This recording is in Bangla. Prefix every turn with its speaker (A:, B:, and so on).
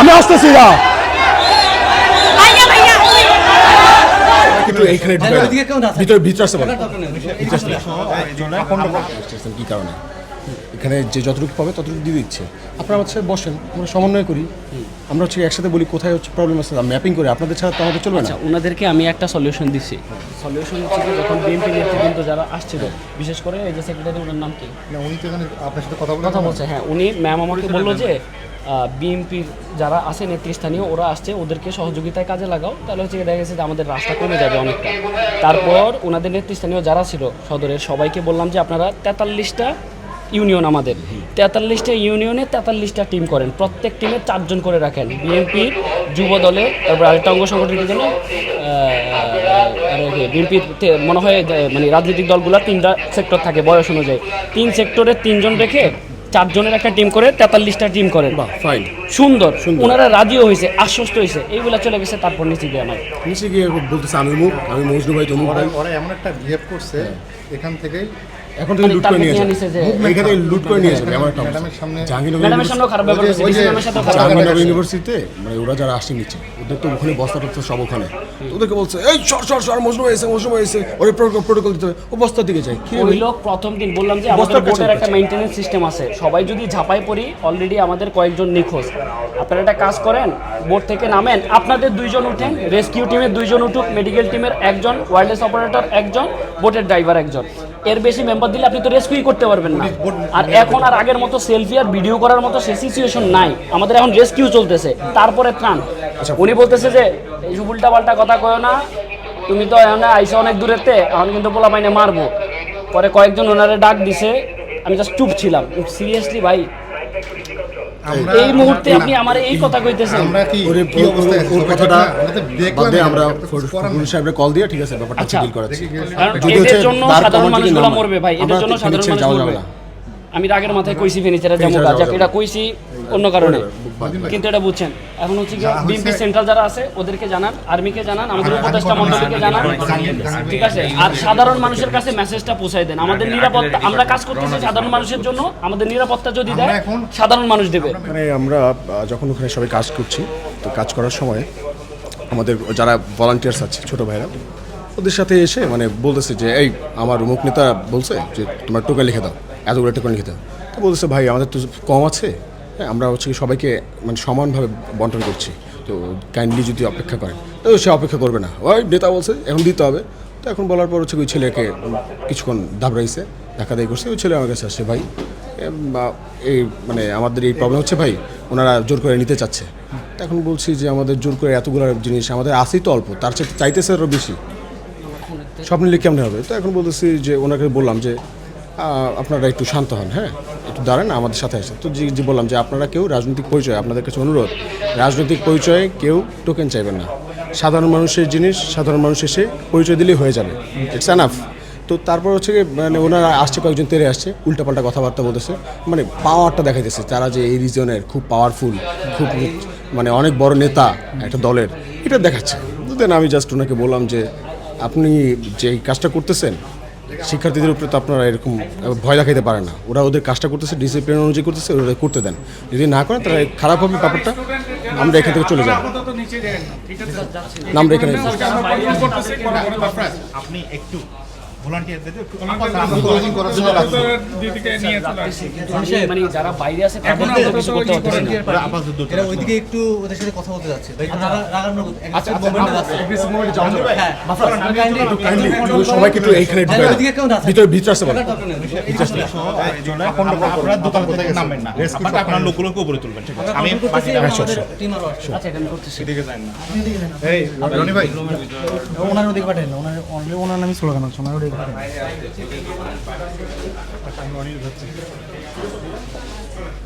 A: আমি আসতেছি না একটু এইখানে। ভিতরে ভিতরে আসতে পারে কি কারণে? এখানে যে যতটুকু পাবে ততটুকু দিয়ে দিচ্ছে আপনারা হচ্ছে বসেন আমরা সমন্বয় করি। আমরা হচ্ছে একসাথে বলি কোথায় হচ্ছে প্রবলেম আছে ম্যাপিং করে। আপনাদের ছাড়া তো আমাদের চলবে না।
B: আচ্ছা ওনাদেরকে আমি একটা সলিউশন দিছি সলিউশন হচ্ছে কি যখন বিএনপি নেতৃবৃন্দ যারা আসছিল বিশেষ করে এই যে সেক্রেটারি ওনার নাম কি?
C: না উনি তো এখানে আপনার সাথে কথা বলে
B: কথা বলছে হ্যাঁ উনি ম্যাম আমাকে বলল যে বিএনপির যারা আছে নেতৃস্থানীয় ওরা আসছে ওদেরকে সহযোগিতায় কাজে লাগাও। তাহলে হচ্ছে দেখা গেছে যে আমাদের রাস্তা কমে যাবে অনেকটা। তারপর ওনাদের নেতৃস্থানীয় যারা ছিল সদরের সবাইকে বললাম যে আপনারা তেতাল্লিশটা ইউনিয়ন আমাদের। তেতাল্লিশটা ইউনিয়নে তেতাল্লিশটা টিম করেন। প্রত্যেক টিমে চারজন করে রাখেন। বিএনপির যুব দলে তারপর আরেকটা অঙ্গ সংগঠনের জন্য বিএনপির মনে হয় মানে রাজনৈতিক দলগুলো তিনটা সেক্টর থাকে বয়স অনুযায়ী। তিন সেক্টরে তিনজন রেখে চারজনের একটা টিম করে তেতাল্লিশটা টিম করেন।
A: ফাইন
B: সুন্দর। ওনারা রাজিও হয়েছে আশ্বস্ত হয়েছে। এইগুলা চলে গেছে তারপর নিচে দিয়ে আমার।
A: নিচে গিয়ে বলতেছে আমি মুখ আমি মজনু ভাই তমুক ভাই।
C: ওরা ওরা এমন একটা বিহেভ করছে এখান থেকেই
A: এখন থেকে
B: মানে
A: লুট করে নিয়ে
B: নিয়ে
A: যাবে। এখান থেকে লুট করে নিয়ে যাবে এমন একটা অবস্থা।
C: ম্যাডামের সামনে
A: জাহাঙ্গীরনগর ইউনিভার্সিটিতে মানে ওরা যারা আসছে নিচ্ছে ওদের তো ওখানে বস্তা টস্তা সব ওখানে। ওদেরকে বলছে এই সর সর সর মজনু এসে মজনু এসে ওরে প্রোটোকল দিতে হবে। ও বস্তার দিকে যায় কি রে
B: ওই লোক প্রথম দিন বললাম যে আমাদের একটা মেইনটেনেন্স সিস্টেম আছে। সবাই যদি ঝাঁপাই পড়ি অলরেডি আমাদের কয়েকজন নিখোঁজ। আপনারা একটা কাজ করেন বোট থেকে নামেন আপনাদের দুইজন উঠেন রেস্কিউ টিমের দুইজন উঠুক মেডিকেল টিমের একজন ওয়্যারলেস অপারেটর একজন বোটের ড্রাইভার একজন। এর বেশি মেম্বার দিলে আপনি তো রেস্কিউই করতে পারবেন না। আর এখন আর আগের মতো সেলফি আর ভিডিও করার মতো সে সিচুয়েশন নাই। আমাদের এখন রেস্কিউ চলতেছে। তারপরে ত্রাণ। উনি বলতেছে যে এই উল্টা পাল্টা কথা কয় না তুমি তো এখন আইসা অনেক দূরেতে এখন কিন্তু পোলা পাইনে মারবো। পরে কয়েকজন ওনারে ডাক দিছে। আমি জাস্ট চুপ ছিলাম। সিরিয়াসলি ভাই? এই মুহূর্তে আপনি আমার এই কথা কইতেছেন।
C: আমরা কি কি অবস্থায়
A: ওর কথাটা বাদে আমরা কল দিয়ে ঠিক আছে ব্যাপারটা
B: আচ্ছা।
A: ডিল করাচ্ছি। যদি হচ্ছে
B: জন্য সাধারণ মানুষগুলো মরবে ভাই এদের জন্য সাধারণ মানুষ মরবে। আমি রাগের মাথায় কইছি ফেনিচারে যাব। এটা কইছি। অন্য কারণে। কিন্তু এটা বুঝছেন। এখন হচ্ছে কি বিএনপি সেন্ট্রাল যারা আছে ওদেরকে জানান আর্মিকে জানান আমাদের উপদেষ্টা মন্ডলীকে জানান। ঠিক আছে? আর সাধারণ মানুষের কাছে মেসেজটা পৌঁছায় দেন। আমাদের নিরাপত্তা আমরা কাজ করতেছি সাধারণ মানুষের জন্য। আমাদের নিরাপত্তা যদি দেয় সাধারণ মানুষ দেবে।
A: মানে আমরা যখন ওখানে সবাই কাজ করছি তো কাজ করার সময় আমাদের যারা ভলান্টিয়ার্স আছে ছোট ভাইরা ওদের সাথে এসে মানে বলতেছে যে এই আমার মুখ নেতা বলছে যে তোমার টোকেন লিখে দাও। এত এতগুলো টোকেন লিখে দাও। তো বলতেছে ভাই আমাদের তো কম আছে। আমরা হচ্ছে সবাইকে মানে সমানভাবে বন্টন করছি। তো কাইন্ডলি যদি অপেক্ষা করেন, তো সে অপেক্ষা করবে না। ওই নেতা বলছে, এখন দিতে হবে। তো এখন বলার পর হচ্ছে ওই ছেলেকে কিছুক্ষণ দাবড়াইছে, ধাক্কা দায়ী করছে, ওই ছেলে আমার কাছে আসছে, ভাই এই মানে আমাদের এই প্রবলেম হচ্ছে, ভাই, ওনারা জোর করে নিতে চাচ্ছে। তো এখন বলছি যে আমাদের জোর করে এতগুলো জিনিস, আমাদের আসেই তো অল্প, তার চাইতেছে আরও বেশি। সব নিলে কেমন হবে? তো এখন বলতেছি যে ওনাকে বললাম যে আপনারা একটু শান্ত হন হ্যাঁ? একটু দাঁড়ান, আমাদের সাথে আসেন। তো জি বললাম যে আপনারা কেউ রাজনৈতিক পরিচয়, আপনাদের কাছে অনুরোধ, রাজনৈতিক পরিচয়ে কেউ টোকেন চাইবেন না। সাধারণ মানুষের জিনিস, সাধারণ মানুষ এসে পরিচয় দিলেই হয়ে যাবে। ইটস অ্যানাফ তো তারপর হচ্ছে মানে ওনারা আসছে, কয়েকজন তেরে আসছে, উল্টাপাল্টা কথাবার্তা বলতেছে। মানে পাওয়ারটা দেখাইতেছে, তারা যে এই রিজনের খুব পাওয়ারফুল খুব মানে অনেক বড় নেতা একটা দলের, এটা দেখাচ্ছে। দেন আমি জাস্ট ওনাকে বললাম যে, আপনি যে কাজটা করতেছেন শিক্ষার্থীদের উপরে তো আপনারা এরকম ভয় দেখাইতে পারে না। ওরা ওদের কাজটা করতেছে ডিসিপ্লিন অনুযায়ী করতেছে ওরা করতে দেন। যদি না করেন তাহলে খারাপ হবে ব্যাপারটা। আমরা এখান থেকে চলে যাব। আমরা এখানে
D: আপনি একটু
B: আমি মানে যারা বাইরে আছে
E: এরা ওইদিকে একটু ওদের সাথে কথা বলতে যাচ্ছে।
A: সবাইকে একটু এইখানে। ভিতরে ভিতরে আসতে পারেন
D: আপনারা দোকান থেকে নামবেন না। আপনার লোকগুলোকে উপরে তুলবেন। আমি
B: আচ্ছা এখানে
C: এই রনি ভাই
F: ওনার ওদিকে পাঠান ওনার ওনার নামই স্লোগান আছে ওনার ওদিকে পাঠান